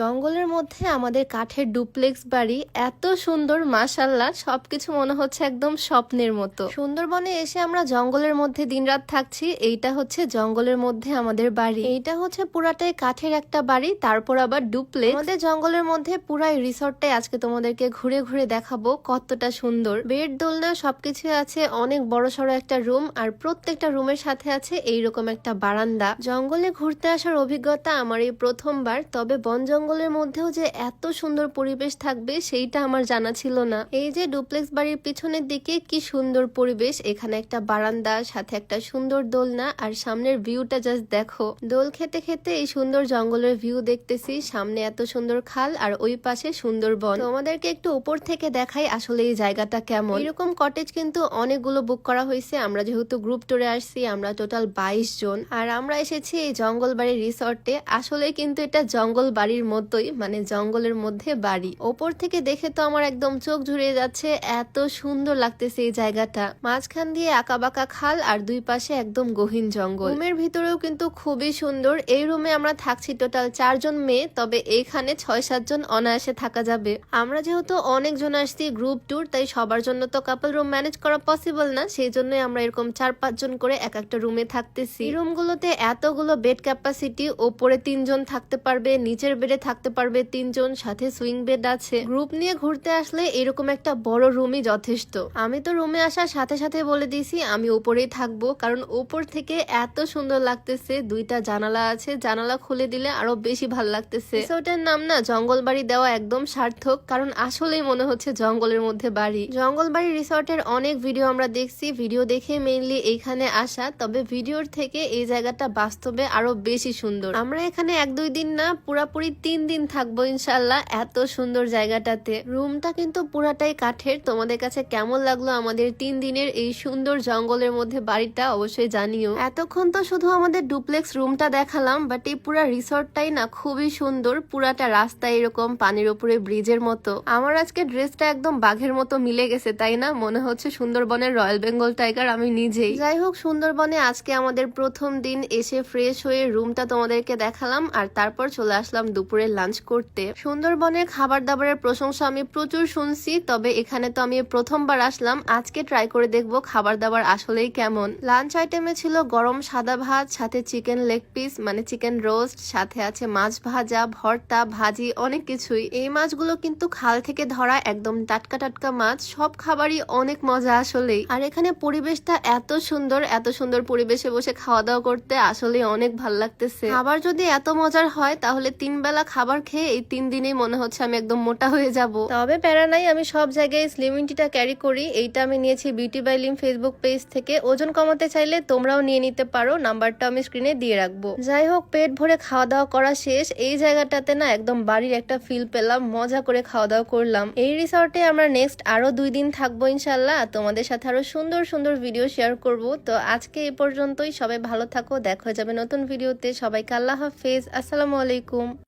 জঙ্গলের মধ্যে আমাদের কাঠের ডুপ্লেক্স বাড়ি, এত সুন্দর মাসাল্লাহ সবকিছু মনে হচ্ছে একদম স্বপ্নের মতো। সুন্দরবনে এসে আমরা জঙ্গলের মধ্যে দিনরাত থাকছি, এইটা হচ্ছে জঙ্গলের মধ্যে আমাদের বাড়ি। এইটা হচ্ছে পুরাটাই কাঠের একটা বাড়ি, তারপর আবার ডুপ্লেক্স। আমাদের জঙ্গলের মধ্যে পুরাই রিসর্টটাই আজকে তোমাদেরকে ঘুরে ঘুরে দেখাবো কতটা সুন্দর। বেড, দোলনা, সবকিছু আছে, অনেক বড় সড়ো একটা রুম, আর প্রত্যেকটা রুমের সাথে আছে এইরকম একটা বারান্দা। জঙ্গলে ঘুরতে আসার অভিজ্ঞতা আমার এই প্রথমবার, তবে বন জঙ্গলের মধ্যেও যে এত সুন্দর পরিবেশ থাকবে সেইটা আমার জানা ছিল না। এই যে ডুপ্লেক্স বাড়ির পিছনের দিকে কি সুন্দর পরিবেশ, এখানে একটা বারান্দা, সাথে একটা সুন্দর দোলনা আর সামনের ভিউটা জাস্ট দেখো। দোল খেতে খেতে এই সুন্দর জঙ্গলের ভিউ দেখতেছি, সামনে এত সুন্দর খাল আর ওই পাশে সুন্দর বন। তোমাদেরকে একটু উপর থেকে দেখাই আসলে এই জায়গাটা কেমন। এরকম কটেজ কিন্তু অনেকগুলো বুক করা হয়েছে, আমরা যেহেতু গ্রুপ টুরে আসছি, আমরা টোটাল বাইশ জন। আর আমরা এসেছি এই জঙ্গল বাড়ির রিসর্টে আসলে কিন্তু এটা জঙ্গল বাড়ির মতোই মানে জঙ্গলের মধ্যে বাড়ি। ওপর থেকে দেখে তো আমার একদম চোখ ঝুরিয়ে যাচ্ছে, এত সুন্দর লাগতেছে এই জায়গাটা। মাঝখান দিয়ে আঁকাবাঁকা খাল আর দুই পাশে একদম গহীন জঙ্গল। রুমের ভিতরেও কিন্তু খুবই সুন্দর। এই রুমে আমরা থাকছি টোটাল চারজন মেয়ে, তবে এইখানে ছয় সাতজন অনায়াসে থাকা যাবে। আমরা যেহেতু অনেকজন আসছি গ্রুপ ট্যুর, তাই সবার জন্য তো কাপল রুম ম্যানেজ করা পসিবল না, সেই জন্যই আমরা এরকম চার পাঁচজন করে এক একটা রুমে থাকতেছি। রুমগুলোতে এতগুলো বেড ক্যাপাসিটি ওপরে তিনজন থাকতে পারবে, নিচের বেডে থাকতে পারবে, তিনজন সাথে সুইং বেড আছে। গ্রুপ নিয়ে ঘুরতে আসলে এরকম একটা বড় রুমই যথেষ্ট। আমি তো রুমে আসার সাথে সাথে বলে দিয়েছি, আমি উপরেই থাকব, কারণ উপর থেকে এত সুন্দর লাগতেছে, দুইটা জানালা আছে, জানালা খুলে দিলে আরও বেশি ভালো লাগতেছে। রিসোর্টের নাম না জঙ্গল বাড়ি দেওয়া একদম সার্থক, কারণ আসলেই মনে হচ্ছে জঙ্গলের মধ্যে বাড়ি। জঙ্গল বাড়ি রিসোর্টের অনেক ভিডিও আমরা দেখছি, ভিডিও দেখে মেইনলি এইখানে আসা, তবে ভিডিওর থেকে এই জায়গাটা বাস্তবে আরও বেশি সুন্দর। আমরা এখানে এক দুই দিন না, পুরাপুরি তিন দিন থাকব ইনশাল্লাহ এত সুন্দর জায়গাটাতে। রুমটা কিন্তু পুরাটাই কাঠের। তোমাদের কাছে কেমন লাগল আমাদের তিন দিনের এই সুন্দর জঙ্গলের মধ্যে বাড়িটা অবশ্যই জানিও। এতক্ষণ তো শুধু আমাদের ডুপ্লেক্স রুমটা দেখালাম বাট এই পুরা রিসর্টটাই না খুবই সুন্দর। পুরাটা রাস্তা এরকম পানির উপরে ব্রিজের মতো। আমার আজকে ড্রেসটা একদম বাঘের মতো মিলে গেছে, তাই না? মনে হচ্ছে সুন্দরবনের রয়্যাল বেঙ্গল টাইগার আমি নিজেই। যাই হোক, সুন্দরবনে আজকে আমাদের প্রথম দিন এসে ফ্রেশ হয়ে রুমটা তোমাদেরকে দেখালাম, আর তারপর চলে আসলাম দুপুরে লাঞ্চ করতে। সুন্দরবনের খাবার দাবারের প্রশংসা আমি প্রচুর শুনছি, তবে এখানে তো আমি প্রথমবার আসলাম। আজকে ট্রাই করে দেখব খাবার দাবার আসলেই কেমন। লাঞ্চ আইটেমে ছিল গরম সাদা ভাত, সাথে চিকেন লেগ পিস মানে চিকেন রোস্ট সাথে আছে মাছ ভাজা, ভর্তা, ভাজি, অনেক কিছুই। এই মাছগুলো কিন্তু খাল থেকে ধরা একদম টাটকা টাটকা মাছ, সব খাবারই অনেক মজা আসলেই। আর এখানে পরিবেশটা এত সুন্দর এত সুন্দর পরিবেশে বসে খাওয়া দাওয়া করতে আসলে অনেক ভালো লাগতেছে। খাবার যদি এত মজার হয়, তাহলে তিন বেলা খাবার খেয়ে এই তিন দিনেই মনে হচ্ছে আমি একদম মোটা হয়ে যাব। তবে প্যারা নাই, আমি সব জায়গায় স্লিমিংটিটা ক্যারি করি। এইটা আমি নিয়েছি বিউটি বাই লিম ফেসবুক পেজ থেকে। ওজন কমাতে চাইলে তোমরাও নিয়ে নিতে পারো। নাম্বারটা আমি স্ক্রিনে দিয়ে রাখব। যাই হোক, পেট ভরে খাওয়া দাওয়া করা শেষ। এই জায়গাটাতে না একদম বাড়ির একটা ফিল পেলাম। মজা করে খাওয়া দাওয়া করলাম। এই রিসর্টে আমরা নেক্সট আরও দুই দিন থাকব ইনশাল্লাহ তোমাদের সাথে আরও সুন্দর সুন্দর ভিডিও শেয়ার করব। তো আজকে এই পর্যন্তই। সবাই ভালো থাকো। দেখা যাবে নতুন ভিডিওতে সবাইকে আল্লাহ হাফেজ। আসসালামু আলাইকুম।